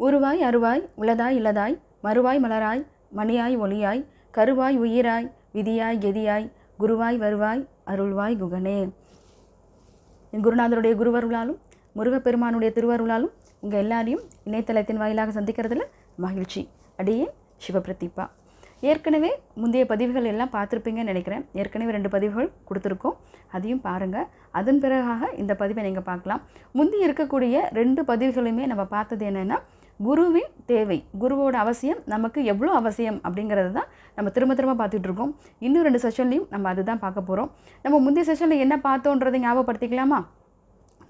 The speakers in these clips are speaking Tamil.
உருவாய் அருவாய் உளதாய் இல்லதாய் மறுவாய் மலராய் மணியாய் ஒளியாய் கருவாய் உயிராய் விதியாய் கெதியாய் குருவாய் வருவாய் அருள்வாய் குகனே. குருநாதருடைய குருவருளாலும் முருகப்பெருமானுடைய திருவருளாலும் உங்கள் எல்லாரையும் இணையதளத்தின் வாயிலாக சந்திக்கிறதுல மகிழ்ச்சி. அடியே சிவபிரதீபா ஏற்கனவே முந்தைய பதிவுகள் எல்லாம் பார்த்துருப்பீங்கன்னு நினைக்கிறேன். ஏற்கனவே ரெண்டு பதிவுகள் கொடுத்துருக்கோம். அதையும் பாருங்கள் அதன் பிறகாக இந்த பதிவை நீங்கள் பார்க்கலாம். முந்தி இருக்கக்கூடிய ரெண்டு பதிவுகளுமே நம்ம பார்த்தது என்னென்னா குருவின் தேவை குருவோட அவசியம் நமக்கு எவ்வளோ அவசியம் அப்படிங்கிறது தான் நம்ம திரும்ப திரும்ப பார்த்துட்டு இருக்கோம். இன்னும் ரெண்டு செஷன்லையும் நம்ம அதுதான் பார்க்க போகிறோம் நம்ம முந்தைய செஷனில் என்ன பார்த்தோன்றதை ஞாபகப்படுத்திக்கலாமா?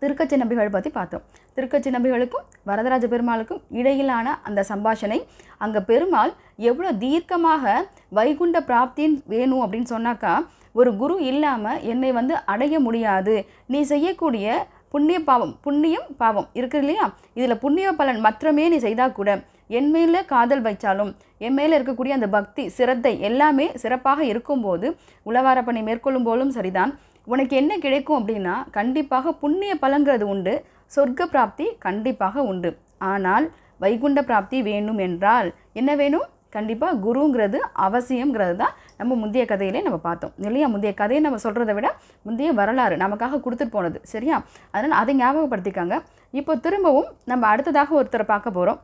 திருக்கச்சி நம்பிகள் பற்றி பார்த்தோம். திருக்கச்சி நம்பிகளுக்கும் வரதராஜ பெருமாளுக்கும் இடையிலான அந்த சம்பாஷணை அங்கே பெருமாள் எவ்வளோ தீர்க்கமாக வைகுண்ட பிராப்தின்னு வேணும் அப்படின்னு சொன்னாக்கா ஒரு குரு இல்லாமல் என்னை வந்து அடைய முடியாது. நீ செய்யக்கூடிய புண்ணிய பாவம் புண்ணியம் பாவம். இருக்குது இல்லையா? இதில் புண்ணிய பலன் மற்றமே நீ செய்தால் கூட என் மேலே காதல் வைச்சாலும் என் மேலே இருக்கக்கூடிய அந்த பக்தி சிரத்தை எல்லாமே சிறப்பாக இருக்கும்போது உளவார பணி மேற்கொள்ளும் போலும் சரிதான். உனக்கு என்ன கிடைக்கும் அப்படின்னா கண்டிப்பாக புண்ணிய பலங்கிறது உண்டு சொர்க்க பிராப்தி கண்டிப்பாக உண்டு. ஆனால் வைகுண்ட பிராப்தி வேணும் என்றால் என்ன வேணும்? கண்டிப்பாக குருங்கிறது அவசியங்கிறது தான் நம்ம முந்தைய கதையிலே நம்ம பார்த்தோம். இல்லையா? முந்தைய கதையை நம்ம சொல்கிறத விட முந்தைய வரலாறு நமக்காக கொடுத்துட்டு போனது. சரியா? அதனால் அதை ஞாபகப்படுத்திக்காங்க. இப்போ திரும்பவும் நம்ம அடுத்ததாக ஒருத்தரை பார்க்க போகிறோம்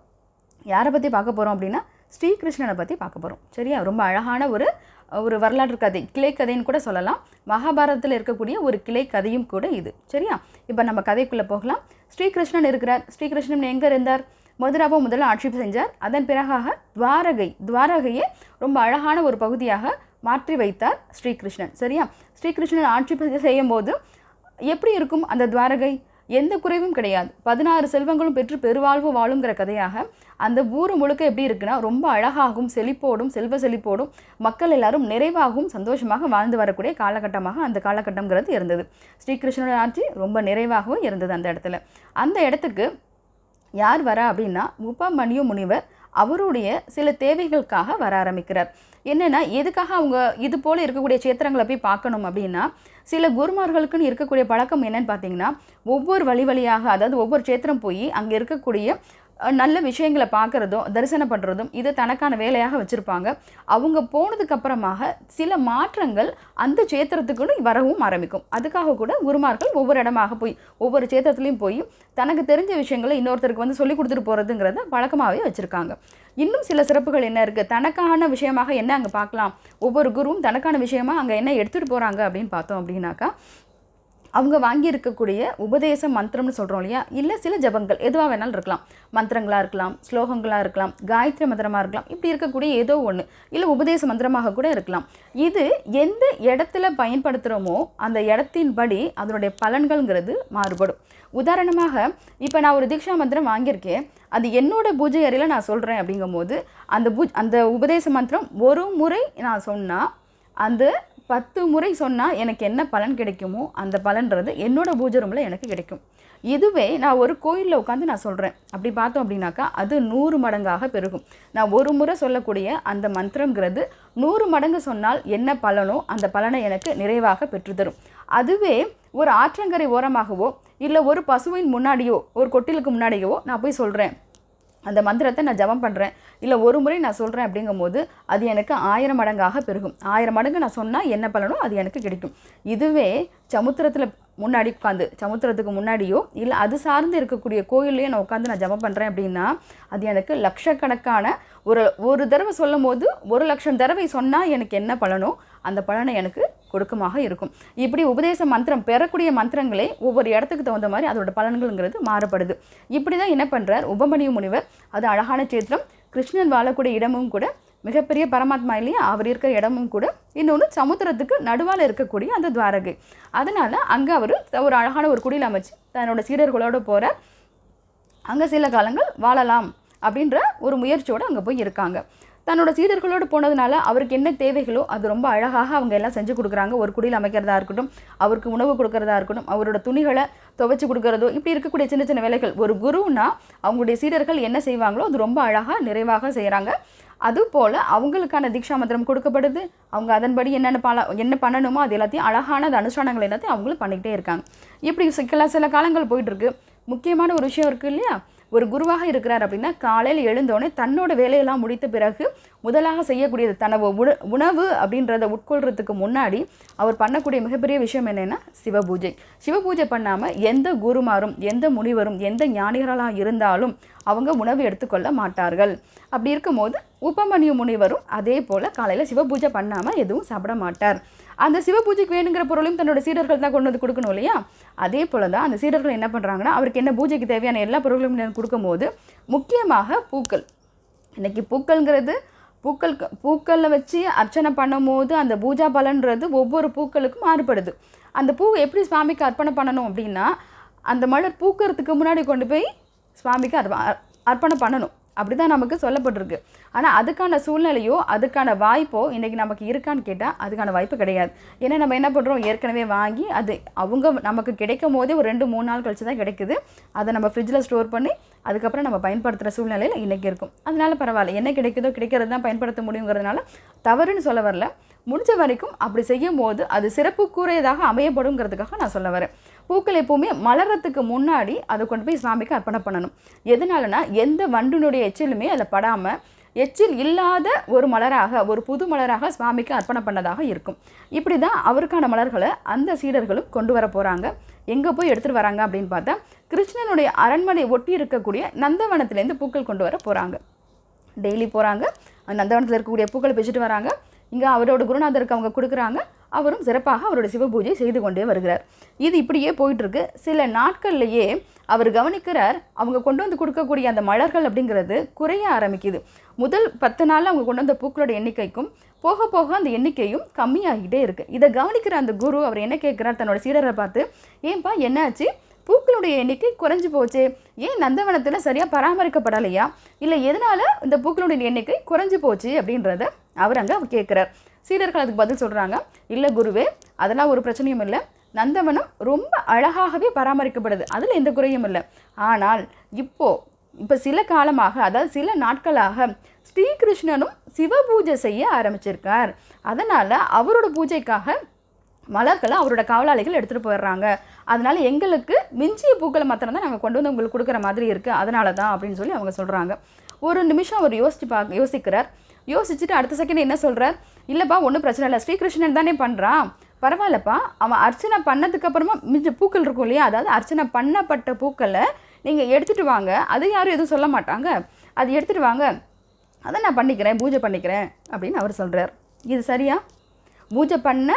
யாரை பற்றி பார்க்க போகிறோம் அப்படின்னா ஸ்ரீகிருஷ்ணனை பற்றி பார்க்க போகிறோம் சரியா? ரொம்ப அழகான ஒரு ஒரு வரலாற்று கதை கிளை கதைன்னு கூட சொல்லலாம். மகாபாரதத்தில் இருக்கக்கூடிய ஒரு கிளை கதையும் கூட இது. சரியா? இப்போ நம்ம கதைக்குள்ளே போகலாம். ஸ்ரீகிருஷ்ணன் இருக்கிறார். ஸ்ரீகிருஷ்ணன் எங்கே இருந்தார்? மதுராவை முதல்ல ஆட்சி செஞ்சார். அதன் பிறகாக துவாரகை துவாரகையே ரொம்ப அழகான ஒரு பகுதியாக மாற்றி வைத்தார் ஸ்ரீகிருஷ்ணன். சரியா? ஸ்ரீகிருஷ்ணன் ஆட்சி செய்யும் போது எப்படி இருக்கும் அந்த துவாரகை? எந்த குறைவும் கிடையாது. பதினாறு செல்வங்களும் பெற்று பெருவாழ்வு வாழுங்கிற கதையாக அந்த ஊர் முழுக்க எப்படி இருக்குன்னா ரொம்ப அழகாகவும் செழிப்போடும் செல்வ செழிப்போடும் மக்கள் எல்லாரும் நிறைவாகவும் சந்தோஷமாக வாழ்ந்து வரக்கூடிய காலகட்டமாக அந்த காலகட்டம்ங்கிறது இருந்தது. ஸ்ரீகிருஷ்ணனோட ஆட்சி ரொம்ப நிறைவாகவும் இருந்தது அந்த இடத்துல. அந்த இடத்துக்கு யார் வரா அப்படின்னா உபமணியு முனிவர் அவருடைய சில தேவைகளுக்காக வர ஆரம்பிக்கிறார். என்னென்னா எதுக்காக அவங்க இது போல் இருக்கக்கூடிய சேத்திரங்களை போய் பார்க்கணும் அப்படின்னா சில குருமார்களுக்குன்னு இருக்கக்கூடிய பழக்கம் என்னன்னு பார்த்தீங்கன்னா ஒவ்வொரு வழி வழியாக அதாவது ஒவ்வொரு சேத்திரம் போய் அங்கே இருக்கக்கூடிய நல்ல விஷயங்களை பார்க்குறதும் தரிசனம் பண்ணுறதும் இதை தனக்கான வேலையாக வச்சுருப்பாங்க. அவங்க போனதுக்கப்புறமாக சில மாற்றங்கள் அந்த சேத்திரத்துக்குன்னு வரவும் ஆரம்பிக்கும். அதுக்காக கூட குருமார்கள் ஒவ்வொரு இடமாக போய் ஒவ்வொரு சேத்திரத்துலையும் போய் தனக்கு தெரிஞ்ச விஷயங்களை இன்னொருத்தருக்கு வந்து சொல்லி கொடுத்துட்டு போகிறதுங்கிறத பழக்கமாகவே வச்சுருக்காங்க. இன்னும் சில சிறப்புகள் என்ன இருக்குது தனக்கான விஷயமாக என்ன அங்கே பார்க்கலாம்? ஒவ்வொரு குருவும் தனக்கான விஷயமாக அங்கே என்ன எடுத்துகிட்டு போகிறாங்க அப்படின்னு பார்த்தோம் அப்படின்னாக்கா அவங்க வாங்கியிருக்கக்கூடிய உபதேச மந்திரம்னு சொல்கிறோம் இல்லையா? இல்லை சில ஜபங்கள் எதுவாக வேணாலும் இருக்கலாம். மந்திரங்களாக இருக்கலாம் ஸ்லோகங்களாக இருக்கலாம் காயத்ரி மந்திரமாக இருக்கலாம். இப்படி இருக்கக்கூடிய ஏதோ ஒன்று இல்லை உபதேச மந்திரமாக கூட இருக்கலாம். இது எந்த இடத்துல பயன்படுத்துகிறோமோ அந்த இடத்தின்படி அதனுடைய பலன்கள்ங்கிறது மாறுபடும். உதாரணமாக இப்போ நான் ஒரு தீக்ஷா மந்திரம் வாங்கியிருக்கேன். அது என்னோட பூஜை அறையில் நான் சொல்கிறேன் அப்படிங்கும்போது அந்த பூ அந்த உபதேச மந்திரம் ஒரு முறை நான் சொன்னால் அந்த பத்து முறை சொன்னால் எனக்கு என்ன பலன் கிடைக்குமோ அந்த பலன்றது என்னோடய பூஜை ரூமில் எனக்கு கிடைக்கும். இதுவே நான் ஒரு கோயிலில் உட்காந்து நான் சொல்கிறேன் அப்படி பார்த்தோம் அப்படின்னாக்கா அது நூறு மடங்காக பெருகும். நான் ஒரு முறை சொல்லக்கூடிய அந்த மந்திரங்கிறது நூறு மடங்கு சொன்னால் என்ன பலனோ அந்த பலனை எனக்கு நிறைவாக பெற்றுத்தரும் அதுவே ஒரு ஆற்றங்கரை ஓரமாகவோ இல்லை ஒரு பசுவின் முன்னாடியோ ஒரு கொட்டிலுக்கு முன்னாடியோ நான் போய் சொல்கிறேன் அந்த மந்திரத்தை நான் ஜபம் பண்ணுறேன் இல்லை ஒரு முறை நான் சொல்கிறேன் அப்படிங்கும்போது அது எனக்கு ஆயிரம் மடங்காக பெருகும். ஆயிரம் மடங்கு நான் சொன்னால் என்ன பலனோ அது எனக்கு கிடைக்கும். இதுவே சமுத்திரத்தில் முன்னாடி உட்காந்து சமுத்திரத்துக்கு முன்னாடியோ இல்லை அது சார்ந்து இருக்கக்கூடிய கோயில்லையோ நான் உட்காந்து நான் ஜபம் பண்ணுறேன் அப்படின்னா அது எனக்கு லட்சக்கணக்கான ஒரு ஒரு தடவை சொல்லும் போது ஒரு லட்சம் தடவை சொன்னால் எனக்கு என்ன பலனோ அந்த பலனை எனக்கு கொடுக்குமாக இருக்கும். இப்படி உபதேச மந்திரம் பெறக்கூடிய மந்திரங்களே ஒவ்வொரு இடத்துக்கு தகுந்த மாதிரி அதோட பலன்கள்ங்கிறது மாறுபடுது. இப்படி தான் என்ன பண்ணுறார் உபமணிய முனிவர் அது அழகான சேத்திரம் கிருஷ்ணன் வாழக்கூடிய இடமும் கூட மிகப்பெரிய பரமாத்மா இல்லையா? அவர் இருக்கிற இடமும் கூட இன்னொன்று சமுத்திரத்துக்கு நடுவால் இருக்கக்கூடிய அந்த துவாரகை. அதனால் அங்கே அவர் ஒரு அழகான ஒரு குடியில் அமைச்சு தன்னோட சீடர்களோடு போகிற அங்கே சில காலங்கள் வாழலாம் அப்படின்ற ஒரு முயற்சியோடு அங்கே போய் இருக்காங்க. தன்னோட சீடர்களோடு போனதுனால அவருக்கு என்ன தேவைகளோ அது ரொம்ப அழகாக அவங்க எல்லாம் செஞ்சு கொடுக்குறாங்க. ஒரு குடியில் அமைக்கிறதா இருக்கட்டும் அவருக்கு உணவு கொடுக்கறதா இருக்கட்டும் அவரோட துணிகளை துவைச்சி கொடுக்கறதோ இப்படி இருக்கக்கூடிய சின்ன சின்ன வேலைகள். ஒரு குருன்னா அவங்களுடைய சீடர்கள் என்ன செய்வாங்களோ அது ரொம்ப அழகாக நிறைவாக செய்கிறாங்க அதுபோல் அவங்களுக்கான தீக்ஷா மந்திரம் கொடுக்கப்படுது. அவங்க அதன்படி என்னென்ன பல என்ன பண்ணணுமோ அது எல்லாத்தையும் அழகான அந்த அனுஷ்டானங்கள் எல்லாத்தையும் அவங்களும் பண்ணிக்கிட்டே இருக்காங்க. இப்படி சில சில காலங்கள் போயிட்டுருக்கு. முக்கியமான ஒரு விஷயம் இருக்குது இல்லையா? ஒரு குருவாக இருக்கிறார் அப்படின்னா காலையில் எழுந்தோடனே தன்னோட வேலையெல்லாம் முடித்த பிறகு முதலாக செய்யக்கூடியது தனது உணவு அப்படின்றத உட்கொள்றதுக்கு முன்னாடி அவர் பண்ணக்கூடிய மிகப்பெரிய விஷயம் என்னென்னா சிவபூஜை சிவபூஜை பண்ணாமல் எந்த குருமாரும் எந்த முனிவரும் எந்த ஞானிகளாக இருந்தாலும் அவங்க உணவு எடுத்துக்கொள்ள மாட்டார்கள். அப்படி இருக்கும்போது உபமன்யு முனிவரும் அதே போல் காலையில் சிவபூஜை பண்ணாமல் எதுவும் சாப்பிட மாட்டார். அந்த சிவபூஜைக்கு வேணுங்கிற பொருளையும் தன்னோட சீடர்கள் தான் கொண்டு வந்து கொடுக்கணும் இல்லையா? அதே போல் தான் அந்த சீடர்கள் என்ன பண்ணுறாங்கன்னா அவருக்கு என்ன பூஜைக்கு தேவையான எல்லா பொருட்களையும் கொடுக்கும்போது முக்கியமாக பூக்கள். இன்றைக்கி பூக்கள்ங்கிறது பூக்கள் பூக்களில் வச்சு அர்ச்சனை பண்ணும்போது அந்த பூஜா பலன்றது ஒவ்வொரு பூக்களுக்கும் மாறுபடுது. அந்த பூ எப்படி சுவாமிக்கு அர்ப்பணம் பண்ணணும் அப்படின்னா அந்த மலர் பூக்கிறதுக்கு முன்னாடி கொண்டு போய் சுவாமிக்கு அர்ப்ப அர்ப்பணம் பண்ணணும். அப்படி தான் நமக்கு சொல்லப்பட்டிருக்கு. ஆனால் அதுக்கான சூழ்நிலையோ அதுக்கான வாய்ப்போ இன்றைக்கி நமக்கு இருக்கான்னு கேட்டால் அதுக்கான வாய்ப்பு கிடையாது. ஏன்னா நம்ம என்ன பண்ணுறோம் ஏற்கனவே வாங்கி அது அவங்க நமக்கு கிடைக்கும் போதே ஒரு ரெண்டு மூணு நாள் கழிச்சு தான் கிடைக்குது. அதை நம்ம ஃப்ரிட்ஜில் ஸ்டோர் பண்ணி அதுக்கப்புறம் நம்ம பயன்படுத்துகிற சூழ்நிலையில் இன்றைக்கி இருக்கும். அதனால பரவாயில்ல. என்ன கிடைக்குதோ கிடைக்கிறது தான் பயன்படுத்த முடியுங்கிறதுனால தவறுன்னு சொல்ல வரல. முடிஞ்ச வரைக்கும் அப்படி செய்யும் போது அது சிறப்புக்குரியதாக அமையப்படுங்கிறதுக்காக நான் சொல்ல வரேன். பூக்கள் எப்போவுமே மலர்றதுக்கு முன்னாடி அதை கொண்டு போய் சாமிக்கு அர்ப்பணம் பண்ணணும். எதனாலனா எந்த வண்டினுடைய எச்சிலுமே அதில் படாமல் எச்சில் இல்லாத ஒரு மலராக ஒரு புது மலராக சுவாமிக்கு அர்ப்பணம் பண்ணதாக இருக்கும். இப்படி தான் அவருக்கான மலர்களை அந்த சீடர்களும் கொண்டு வர போகிறாங்க எங்கே போய் எடுத்துகிட்டு வராங்க அப்படின்னு பார்த்தா கிருஷ்ணனுடைய அரண்மனை ஒட்டி இருக்கக்கூடிய நந்தவனத்துலேருந்து பூக்கள் கொண்டு வர போகிறாங்க டெய்லி போகிறாங்க நந்தவனத்தில் இருக்கக்கூடிய பூக்களை பிச்சுட்டு வராங்க. இங்கே அவரோட குருநாதருக்கு அவங்க கொடுக்குறாங்க. அவரும் சிறப்பாக அவரோட சிவபூஜை செய்து கொண்டே வருகிறார். இது இப்படியே போயிட்டுருக்கு. சில நாட்கள்லையே அவர் கவனிக்கிறார் அவங்க கொண்டு வந்து கொடுக்கக்கூடிய அந்த மலர்கள் அப்படிங்கிறது குறைய ஆரம்பிக்குது. முதல் பத்து நாள் அவங்க கொண்டு வந்த பூக்களோட எண்ணிக்கைக்கும் போக போக அந்த எண்ணிக்கையும் கம்மியாகிட்டே இருக்குது இதை கவனிக்கிற அந்த குரு அவர் என்ன கேட்குறார் தன்னோட சீடரை பார்த்து ஏன்பா என்னாச்சு? பூக்களுடைய எண்ணிக்கை குறைஞ்சி போச்சு. ஏன் நந்தவனத்தில் சரியாக பராமரிக்கப்படலையா? இல்லை எதனால் இந்த பூக்களுடைய எண்ணிக்கை குறைஞ்சி போச்சு? அப்படின்றத அவர் அங்கே அவர் கேட்குறார். சீடர்கள் அதுக்கு பதில் சொல்கிறாங்க இல்லை குருவே அதெல்லாம் ஒரு பிரச்சனையும் இல்லை. நந்தவனம் ரொம்ப அழகாகவே பராமரிக்கப்படுது. அதில் எந்த குறையும் இல்லை. ஆனால் இப்போது இப்போ சில காலமாக அதாவது சில நாட்களாக ஸ்ரீகிருஷ்ணனும் சிவ பூஜை செய்ய ஆரம்பிச்சிருக்கார். அதனால் அவரோட பூஜைக்காக மலர்களை அவரோட காவலாளிகள் எடுத்துகிட்டு போயிடுறாங்க. அதனால் எங்களுக்கு மிஞ்சிய பூக்களை மாத்திரம் தான் நாங்கள் கொண்டு வந்து உங்களுக்கு கொடுக்குற மாதிரி இருக்குது அதனால தான் அப்படின்னு சொல்லி அவங்க சொல்கிறாங்க ஒரு நிமிஷம் அவர் யோசிச்சு பா யோசிக்கிறார். யோசிச்சுட்டு அடுத்த செகண்ட் என்ன சொல்கிறார் இல்லைப்பா ஒன்றும் பிரச்சனை இல்லை. ஸ்ரீகிருஷ்ணன் தானே பண்ணுறான் பரவாயில்லப்பா. அவன் அர்ச்சனை பண்ணதுக்கு அப்புறமா மிஞ்ச பூக்கள் இருக்கும் இல்லையா? அதாவது அர்ச்சனை பண்ணப்பட்ட பூக்களை நீங்கள் எடுத்துகிட்டு வாங்க. அது யாரும் எதுவும் சொல்ல மாட்டாங்க. அது எடுத்துகிட்டு வாங்க. அதை நான் பண்ணிக்கிறேன். பூஜை பண்ணிக்கிறேன். அப்படின்னு அவர் சொல்கிறார் இது சரியா? பூஜை பண்ண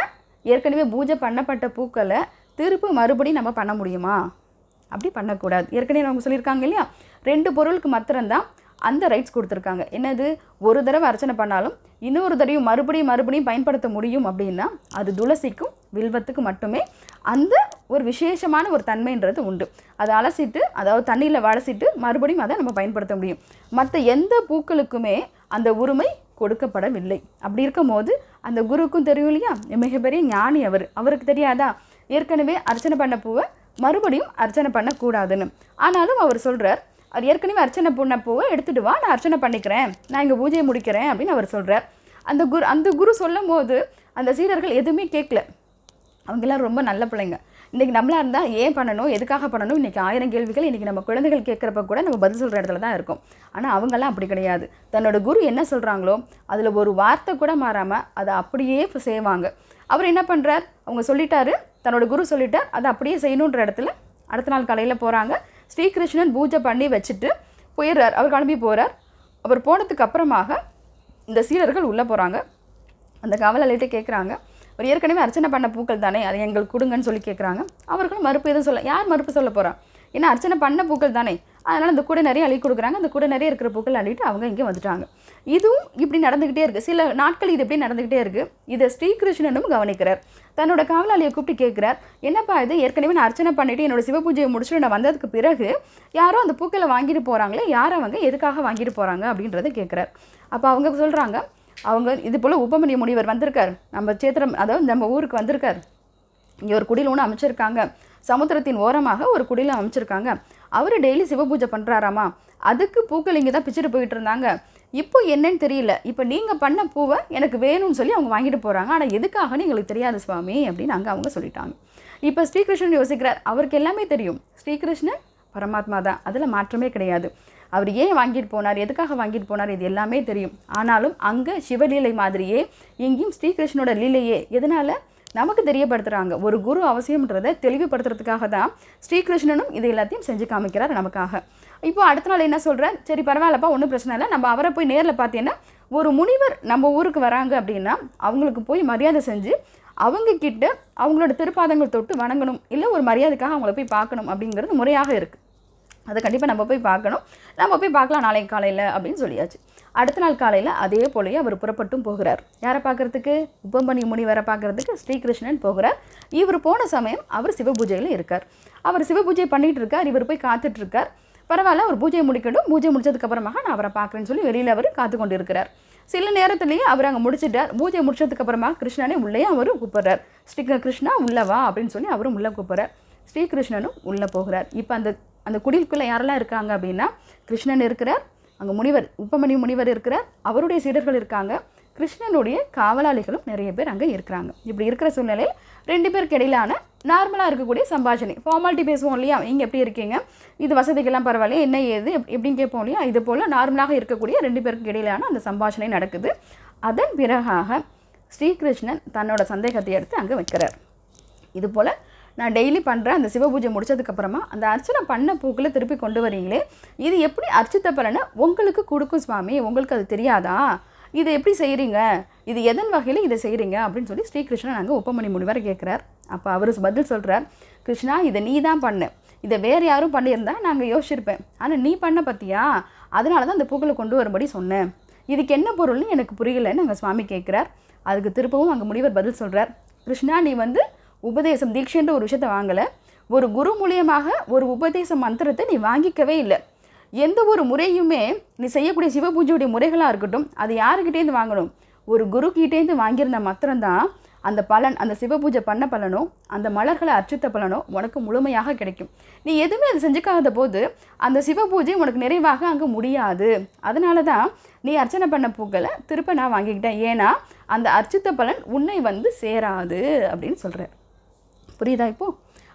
ஏற்கனவே பூஜை பண்ணப்பட்ட பூக்களை திருப்பு மறுபடியும் நம்ம பண்ண முடியுமா? அப்படி பண்ணக்கூடாது. ஏற்கனவே அவங்க சொல்லியிருக்காங்க இல்லையா? ரெண்டு பொருளுக்கு மாத்திரம்தான் அந்த ரைட்ஸ் கொடுத்துருக்காங்க. என்னது? ஒரு தடவை அர்ச்சனை பண்ணாலும் இன்னொரு தடவையும் மறுபடியும் மறுபடியும் பயன்படுத்த முடியும் அப்படின்னா அது துளசிக்கும் வில்வத்துக்கும் மட்டுமே அந்த ஒரு விசேஷமான ஒரு தன்மைன்றது உண்டு. அதை அலசிட்டு அதாவது தண்ணியில் வளசிட்டு மறுபடியும் அதை நம்ம பயன்படுத்த முடியும். மற்ற எந்த பூக்களுக்குமே அந்த உரிமை கொடுக்கப்படவில்லை. அப்படி இருக்கும் போது அந்த குருவுக்கும் தெரியும் இல்லையா? மிகப்பெரிய ஞானி அவர். அவருக்கு தெரியாதா? ஏற்கனவே அர்ச்சனை பண்ண பூவை மறுபடியும் அர்ச்சனை பண்ணக்கூடாதுன்னு. ஆனாலும் அவர் சொல்கிறார் அவர் ஏற்கனவே அர்ச்சனை பண்ண பூவை எடுத்துட்டு வா நான் அர்ச்சனை பண்ணிக்கிறேன். நான் இங்கே பூஜையை முடிக்கிறேன் அப்படின்னு அவர் சொல்கிறார் அந்த குரு அந்த குரு சொல்லும் போது அந்த சீடர்கள் எதுவுமே கேட்கல. அவங்கெல்லாம் ரொம்ப நல்ல பிள்ளைங்க. இன்றைக்கி நம்மளா இருந்தால் ஏன் பண்ணணும் எதுக்காக பண்ணணும்? இன்றைக்கி ஆயிரம் கேள்விகள் இன்றைக்கி நம்ம குழந்தைகள் கேட்குறப்ப கூட நம்ம பதில் சொல்கிற இடத்துல தான் இருக்கும். ஆனால் அவங்கெல்லாம் அப்படி கிடையாது. தன்னோட குரு என்ன சொல்கிறாங்களோ அதில் ஒரு வார்த்தை கூட மாறாமல் அதை அப்படியே செய்வாங்க. அவர் என்ன பண்ணுறார் அவங்க சொல்லிட்டாரு தன்னோட குரு சொல்லிட்டார் அதை அப்படியே செய்யணுன்ற இடத்துல அடுத்த நாள் காலையில் போகிறாங்க ஸ்ரீகிருஷ்ணன் பூஜை பண்ணி வச்சுட்டு போயிடுறார். அவர் கிளம்பி போகிறார் அவர் போனதுக்கு அப்புறமாக இந்த சீடர்கள் உள்ளே போகிறாங்க அந்த காவலாளிகிட்ட கேட்குறாங்க அவர் ஏற்கனவே அர்ச்சனை பண்ண பூக்கள் தானே அதை எங்களுக்கு கொடுங்கன்னு சொல்லி கேட்குறாங்க அவர்களும் மறுப்பு எதுவும் சொல்ல யார் மறுப்பு சொல்ல போகிறா ஏன்னா அர்ச்சனை பண்ண பூக்கள் தானே. அதனால் அந்த கூட நிறைய அள்ளி கொடுக்குறாங்க. அந்த கூட நிறைய இருக்கிற பூக்கள் அள்ளிட்டு அவங்க இங்கே வந்துட்டாங்க. இதுவும் இப்படி நடந்துக்கிட்டே இருக்குது சில நாட்கள் இது இப்படி நடந்துக்கிட்டே இருக்குது இதை ஸ்ரீகிருஷ்ணனும் கவனிக்கிறார். தன்னோட காவலாளியை கூப்பிட்டு கேட்குறார் என்னப்பா இது? ஏற்கனவே நான் அர்ச்சனை பண்ணிவிட்டு என்னோட சிவபூஜையை முடிச்சுட்டு நான் வந்ததுக்கு பிறகு யாரோ அந்த பூக்களை வாங்கிட்டு போகிறாங்களே யார் அவங்க? எதுக்காக வாங்கிட்டு போகிறாங்க அப்படின்றத கேட்குறார். அப்போ அவங்க சொல்கிறாங்க அவங்க இது போல் உபமணிய முனிவர் வந்திருக்கார். நம்ம சேத்திரம் அதாவது நம்ம ஊருக்கு வந்திருக்கார். இங்கே ஒரு குடில் ஒன்று அமைச்சிருக்காங்க. சமுத்திரத்தின் ஓரமாக ஒரு குடியில் அமைச்சிருக்காங்க. அவர் டெய்லி சிவபூஜை பண்ணுறாராமா அதுக்கு பூக்கள் இங்கே தான் பிச்சுட்டு போயிட்டு இருந்தாங்க. இப்போ என்னன்னு தெரியல. இப்போ நீங்கள் பண்ண பூவை எனக்கு வேணும்னு சொல்லி அவங்க வாங்கிட்டு போகிறாங்க ஆனால் எதுக்காகன்னு எங்களுக்கு தெரியாது சுவாமி அப்படின்னு அங்கே அவங்க சொல்லிட்டாங்க. இப்போ ஸ்ரீகிருஷ்ணன் யோசிக்கிறார். அவருக்கு எல்லாமே தெரியும். ஸ்ரீகிருஷ்ணன் பரமாத்மா தான். அதில் மாற்றமே கிடையாது. அவர் ஏன் வாங்கிட்டு போனார்? எதுக்காக வாங்கிட்டு போனார்? இது எல்லாமே தெரியும். ஆனாலும் அங்கே சிவலீலை மாதிரியே இங்கேயும் ஸ்ரீகிருஷ்ணனோட லீலையே. எதனால்? நமக்கு தெரியப்படுத்துகிறாங்க ஒரு குரு அவசியம்ன்றதை தெளிவுபடுத்துறதுக்காக தான் ஸ்ரீகிருஷ்ணனும் இது எல்லாத்தையும் செஞ்சு காமிக்கிறார் நமக்காக. இப்போ அடுத்த நாள் என்ன சொல்கிறார் சரி பரவாயில்லப்பா ஒன்றும் பிரச்சனை இல்லை. நம்ம அவரை போய் நேரில் பார்த்தீங்கன்னா ஒரு முனிவர் நம்ம ஊருக்கு வராங்க அப்படின்னா அவங்களுக்கு போய் மரியாதை செஞ்சு அவங்க கிட்ட அவங்களோட திருப்பாதங்கள் தொட்டு வணங்கணும். இல்லை ஒரு மரியாதைக்காக அவங்கள போய் பார்க்கணும் அப்படிங்கிறது முறையாக இருக்குது அதை கண்டிப்பாக நம்ம போய் பார்க்கணும். நம்ம போய் பார்க்கலாம் நாளைக்கு காலையில் அப்படின்னு சொல்லியாச்சு. அடுத்த நாள் காலையில் அதே போலயே அவர் புறப்பட்டும் போகிறார். யாரை பார்க்கறதுக்கு? உபமணி முனிவரை பார்க்கறதுக்கு ஸ்ரீகிருஷ்ணன் போகிறார். இவர் போன சமயம் அவர் சிவபூஜையில் இருக்கார். அவர் சிவபூஜை பண்ணிட்டு இருக்கார். இவர் போய் காத்துட்டு இருக்கார். பரவாயில்ல அவர் பூஜையை முடிக்கட்டும். பூஜை முடிச்சதுக்கப்புறமாக நான் அவரை பார்க்குறேன்னு சொல்லி வெளியில் அவர் காத்து கொண்டு இருக்கிறார் சில நேரத்துலேயே அவர் அங்கே முடிச்சிட்டார். பூஜை முடிச்சதுக்கு அப்புறமா கிருஷ்ணனே உள்ளே அவர் கூப்பிட்றார். ஸ்ரீ கிருஷ்ணா உள்ளே வா அப்படின்னு சொல்லி அவரும் உள்ளே கூப்பிட்றார். ஸ்ரீகிருஷ்ணனும் உள்ளே போகிறார். இப்போ அந்த அந்த குடிலுக்குள்ளே யாரெல்லாம் இருக்காங்க அப்படின்னா கிருஷ்ணன் இருக்கிறார் அங்கே முனிவர் உப்பமணி முனிவர் இருக்கிறார் அவருடைய சீடர்கள் இருக்காங்க. கிருஷ்ணனுடைய காவலாளிகளும் நிறைய பேர் அங்கே இருக்கிறாங்க. இப்படி இருக்கிற சூழ்நிலையில் ரெண்டு பேருக்கு இடையிலான நார்மலாக இருக்கக்கூடிய சம்பாஷணை. ஃபார்மாலிட்டி பேசுவோம் இல்லையா? நீங்கள் எப்படி இருக்கீங்க? இது வசதிக்கெல்லாம் பரவாயில்லையே? என்ன ஏது? எப்படின்னு கேட்போம் இல்லையா? இது போல் நார்மலாக இருக்கக்கூடிய ரெண்டு பேருக்கு இடையிலான அந்த சம்பாஷணை நடக்குது. அதன் பிறகாக ஸ்ரீகிருஷ்ணன் தன்னோட சந்தேகத்தை எடுத்து அங்கே வைக்கிறார். இது போல் நான் டெய்லி பண்ணுறேன் அந்த சிவபூஜை முடிச்சதுக்கப்புறமா அந்த அர்ச்சனை பண்ண பூக்களை திருப்பி கொண்டு வரீங்களே இது எப்படி அர்ச்சித்த பலனை உங்களுக்கு கொடுக்கும் சுவாமி? உங்களுக்கு அது தெரியாதா? இது எப்படி செய்கிறீங்க இது எதன் வகையில் இதை செய்கிறீங்க அப்படின்னு சொல்லி ஸ்ரீகிருஷ்ணன் அங்கே உப்பமணி முனிவர் கேட்குறார். அப்போ அவர் பதில் சொல்கிறார் கிருஷ்ணா இதை நீ தான் பண்ண. இதை வேறு யாரும் பண்ணியிருந்தா நாங்கள் யோசிச்சிருப்பேன். ஆனால் நீ பண்ண பற்றியா அதனால தான் அந்த பூக்களை கொண்டு வரும்படி சொன்னேன். இதுக்கு என்ன பொருள்னு எனக்கு புரியலைன்னு அங்கே சுவாமி கேட்குறார். அதுக்கு திருப்பவும் அங்கே முனிவர் பதில் சொல்கிறார் கிருஷ்ணா நீ வந்து உபதேசம் தீட்சைன்ற ஒரு விஷயத்தை வாங்கலை. ஒரு குரு மூலியமாக ஒரு உபதேச மந்திரத்தை நீ வாங்கிக்கவே இல்லை. எந்த ஒரு முறையுமே நீ செய்யக்கூடிய சிவ பூஜையுடைய முறைகளாக இருக்கட்டும் அது யாருக்கிட்டேருந்து வாங்கணும்? ஒரு குரு கிட்டேருந்து வாங்கியிருந்த மந்திரம்தான் அந்த பலன் அந்த சிவ பூஜை பண்ண பலனோ அந்த மலர்களை அர்ச்சித்த பலனோ உனக்கு முழுமையாக கிடைக்கும். நீ எதுவுமே அது செஞ்சுக்காத போது அந்த சிவ பூஜை உனக்கு நிறைவாக அங்கே முடியாது. அதனால தான் நீ அர்ச்சனை பண்ண பூக்களை திருப்ப நான் வாங்கிக்கிட்டேன். ஏன்னா அந்த அர்ச்சித்த பலன் உன்னை வந்து சேராது அப்படின்னு சொல்கிறேன் புரியுதா இப்போ?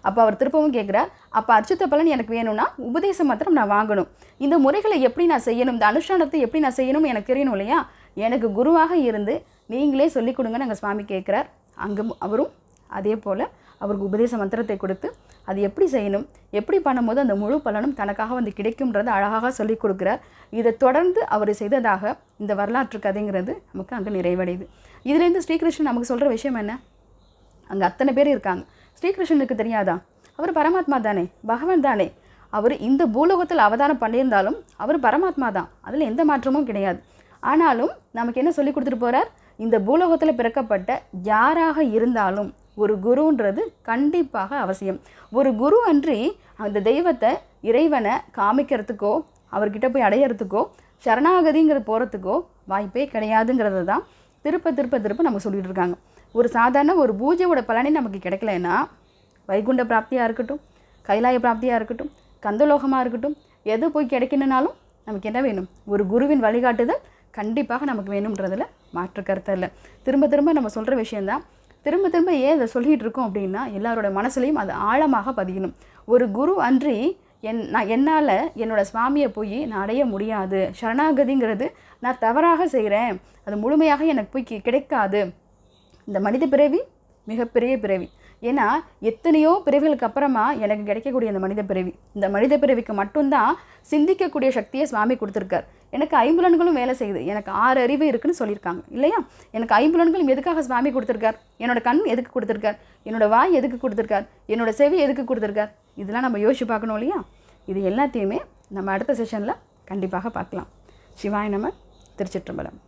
அப்போ அவர் திருப்பவும் கேட்குறார் அப்போ அர்ச்சித்த பலன் எனக்கு வேணும்னா உபதேச மாத்திரம் நான் வாங்கணும். இந்த முறைகளை எப்படி நான் செய்யணும்? இந்த அனுஷ்டானத்தை எப்படி நான் செய்யணும் எனக்கு தெரியணும் இல்லையா? எனக்கு குருவாக இருந்து நீங்களே சொல்லிக் கொடுங்கன்னு எங்கள் சுவாமி கேட்குறார் அங்கே அவரும் அதே போல் அவருக்கு உபதேச மந்திரத்தை கொடுத்து அது எப்படி செய்யணும்? எப்படி பண்ணும்போது அந்த முழு பலனும் தனக்காக வந்து கிடைக்கும்ன்றதை அழகாக சொல்லிக் கொடுக்குறார். இதை தொடர்ந்து அவர் செய்ததாக இந்த வரலாற்று கதைங்கிறது நமக்கு அங்கே நிறைவடையுது. இதுலேருந்து ஸ்ரீகிருஷ்ணன் நமக்கு சொல்கிற விஷயம் என்ன? அங்கே அத்தனை பேர் இருக்காங்க. ஸ்ரீகிருஷ்ணனுக்கு தெரியாதா? அவர் பரமாத்மா தானே பகவான் தானே. அவர் இந்த பூலோகத்தில் அவதாரம் பண்ணியிருந்தாலும் அவர் பரமாத்மா தான். அதில் எந்த மாற்றமும் கிடையாது. ஆனாலும் நமக்கு என்ன சொல்லி கொடுத்துட்டு போகிறார் இந்த பூலோகத்தில் பிறக்கப்பட்ட யாராக இருந்தாலும் ஒரு குருன்றது கண்டிப்பாக அவசியம். ஒரு குரு அன்றி அந்த தெய்வத்தை இறைவனை காமிக்கிறதுக்கோ அவர்கிட்ட போய் அடையிறதுக்கோ சரணாகதிங்கிற போகிறதுக்கோ வாய்ப்பே கிடையாதுங்கிறது தான் திருப்ப திருப்ப திருப்ப நம்ம சொல்லிகிட்டு இருக்காங்க. ஒரு சாதாரண ஒரு பூஜையோட பலனே நமக்கு கிடைக்கலன்னா வைகுண்ட பிராப்தியாக இருக்கட்டும் கைலாய பிராப்தியாக இருக்கட்டும் கந்தலோகமாக இருக்கட்டும் எது போய் கிடைக்கணுனாலும் நமக்கு என்ன வேணும்? ஒரு குருவின் வழிகாட்டுதல் கண்டிப்பாக நமக்கு வேணுன்றதில் மாற்று கருத்து இல்லை. திரும்ப திரும்ப நம்ம சொல்கிற விஷயந்தான் திரும்ப திரும்ப ஏன் இதை சொல்லிகிட்டு இருக்கோம் அப்படின்னா எல்லாரோட மனசுலையும் அது ஆழமாக பதியணும். ஒரு குரு அன்றி என் நான் என்னால் என்னோட சுவாமியை போய் நான் அடைய முடியாது. சரணாகதிங்கிறது நான் தவறாக செய்கிறேன் அது முழுமையாக எனக்கு போய் கி- கிடைக்காது. இந்த மனித பிறவி மிகப்பெரிய பிறவி. ஏன்னா எத்தனையோ பிறவிகளுக்கு அப்புறமா எனக்கு கிடைக்கக்கூடிய இந்த மனித பிறவி. இந்த மனித பிறவிக்கு மட்டும்தான் சிந்திக்கக்கூடிய சக்தியை சுவாமி கொடுத்துருக்கார். எனக்கு ஐம்புலன்களும் வேலை செய்யுது. எனக்கு ஆறு அறிவு இருக்குன்னு சொல்லியிருக்காங்க. இல்லையா? எனக்கு ஐம்புலன்களும் எதுக்காக சுவாமி கொடுத்துருக்கார்? என்னோட கண் எதுக்கு கொடுத்துருக்கார்? என்னோட வாய் எதுக்கு கொடுத்துருக்கார்? என்னோட செவி எதுக்கு கொடுத்துருக்கார்? இதெல்லாம் நம்ம யோசிச்சு பார்க்கணும் இல்லையா? இது எல்லாத்தையுமே நம்ம அடுத்த செஷனில் கண்டிப்பாக பார்க்கலாம். சிவாய் நம்ம திருச்சிற்றம்பலம்.